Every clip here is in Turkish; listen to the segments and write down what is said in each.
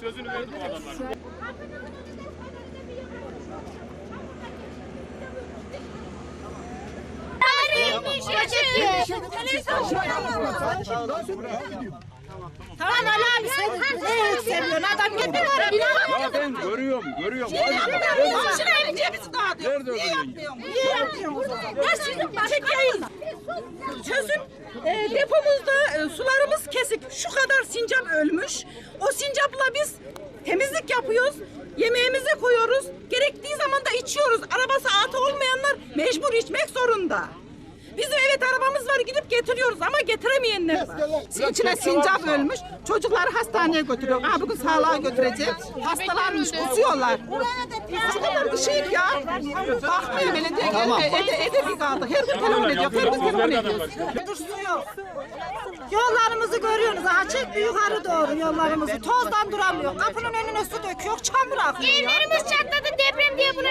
Sözünü verdim adamlar. Tamam Ali abi sen ne yükseliyorsun adam getiriyor inan. Ya ben görüyorum, görüyorum. Boşuna elince bizi dağıtıyor. Nerede Niye yapmıyorsun? Niye yapmıyorsun? Ya sizin yayınla. Çözüm e, depomuzda e, sularımız kesik. Şu kadar sincap ölmüş. O sincapla biz temizlik yapıyoruz. Yemeğimize koyuyoruz. Gerektiği zaman da içiyoruz. Arabası atı olmayanlar mecbur içmek zorunda. Bizim evet arabamız var gidip getiriyoruz ama getiremeyenler var. İçine sincap ölmüş. Çocukları hastaneye götürüyor. Ha bugün sağlığa götürecek. Hastalarmış kusuyorlar. Şu kadar kışıyık ya. Bakmıyor belediye gelmiyor. Ede, ede bir kaldı. Her gün telefon ediyor. Her gün telefon ediyor. Yollarımızı görüyorsunuz. Açık bir yukarı doğru yollarımızı. Tozdan duramıyor. Kapının önüne su döküyor. Çamur akıyor. Evlerimiz çatladı deprem diye buna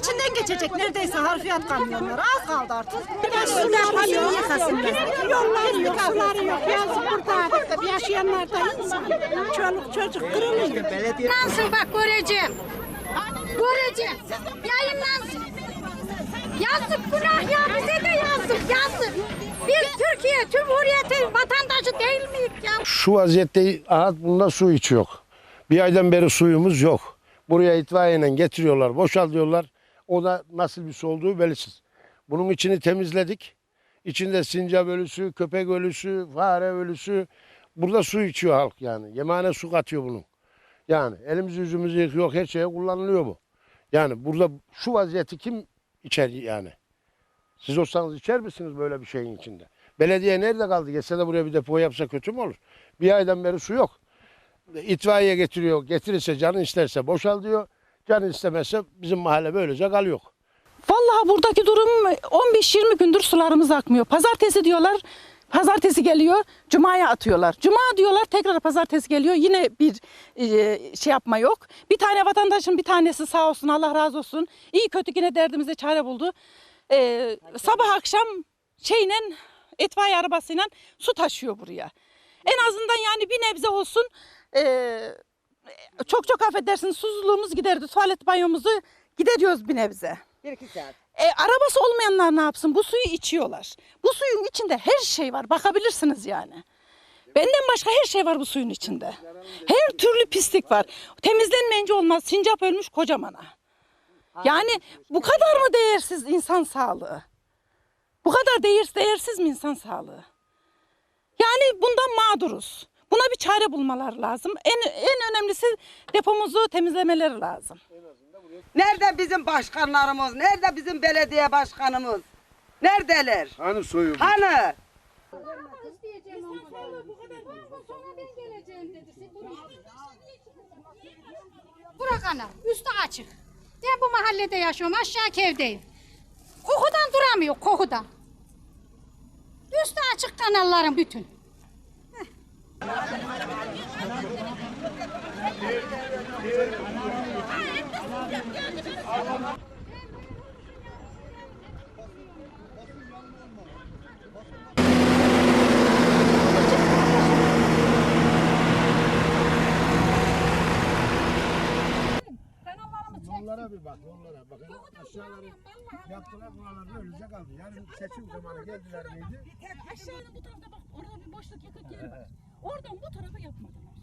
içinden geçecek neredeyse harfiyat kamyonları. Az kaldı artık. Şimdi yapalım yıkasınlar. Yolları yok, suları yok. Yazık burada. Yaşayanlar da insan. Çoluk çocuk kırılıyor. Yayınlansın bak göreceğim. Göreceğim. Yayınlansın. Yazık günah ya bize de yazık yazık. Biz Türkiye Cumhuriyeti vatandaşı değil miyiz ya? Şu vaziyette aha bunda su hiç yok. Bir aydan beri suyumuz yok. Buraya itfaiyeyle getiriyorlar, boşaltıyorlar. O da nasıl bir su olduğu belirsiz. Bunun içini temizledik. İçinde sincap ölüsü, köpek ölüsü, fare ölüsü. Burada su içiyor halk yani. Yemeğine su katıyor bunun. Yani elimizi yüzümüzü yıkıyor, her şeye kullanılıyor bu. Yani burada şu vaziyeti kim içer yani? Siz olsanız içer misiniz böyle bir şeyin içinde? Belediye nerede kaldı? Geçse de buraya bir depo yapsa kötü mü olur? Bir aydan beri su yok. İtfaiye getiriyor. Getirirse canın isterse boşal diyor. Canın istemezse bizim mahalle böylece kalıyor. Vallahi buradaki durum 15-20 gündür sularımız akmıyor. Pazartesi diyorlar. Pazartesi geliyor, cumaya atıyorlar. Cuma diyorlar, tekrar pazartesi geliyor. Yine bir e, şey yapma yok. Bir tane vatandaşın bir tanesi sağ olsun, Allah razı olsun. İyi kötü yine derdimize çare buldu. E, sabah akşam şeyle, itfaiye arabasıyla su taşıyor buraya. En azından yani bir nebze olsun e, çok çok affedersiniz susuzluğumuz giderdi. Tuvalet banyomuzu gideriyoruz bir nebze. E, arabası olmayanlar ne yapsın? Bu suyu içiyorlar. Bu suyun içinde her şey var. Bakabilirsiniz yani. Benden başka her şey var bu suyun içinde. Her türlü pislik var. Temizlenmeyince olmaz. Sincap ölmüş kocamana. Yani bu kadar mı değersiz insan sağlığı? Bu kadar değer, değersiz mi insan sağlığı? Yani bundan mağduruz. Buna bir çare bulmalar lazım. En, en önemlisi depomuzu temizlemeleri lazım. Nerede bizim başkanlarımız? Nerede bizim belediye başkanımız? Neredeler? Hani suyu? Hani? Burak ana üstü açık. Ben bu mahallede yaşıyorum aşağı kevdeyim. Kokudan duramıyor kokudan. Üstü açık kanalların bütün. Yollara bir bak, yollara bak. Aşağıları yaptılar, buralar böylece kaldı. Yarın seçim zamanı geldiler miydi? Aşağıda bu tarafta bak orada bir boşluk yakık yeri var. Oradan bu tarafa yapmadılar.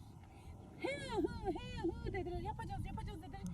He hı he hı dediler yapacağız yapacağız dediler.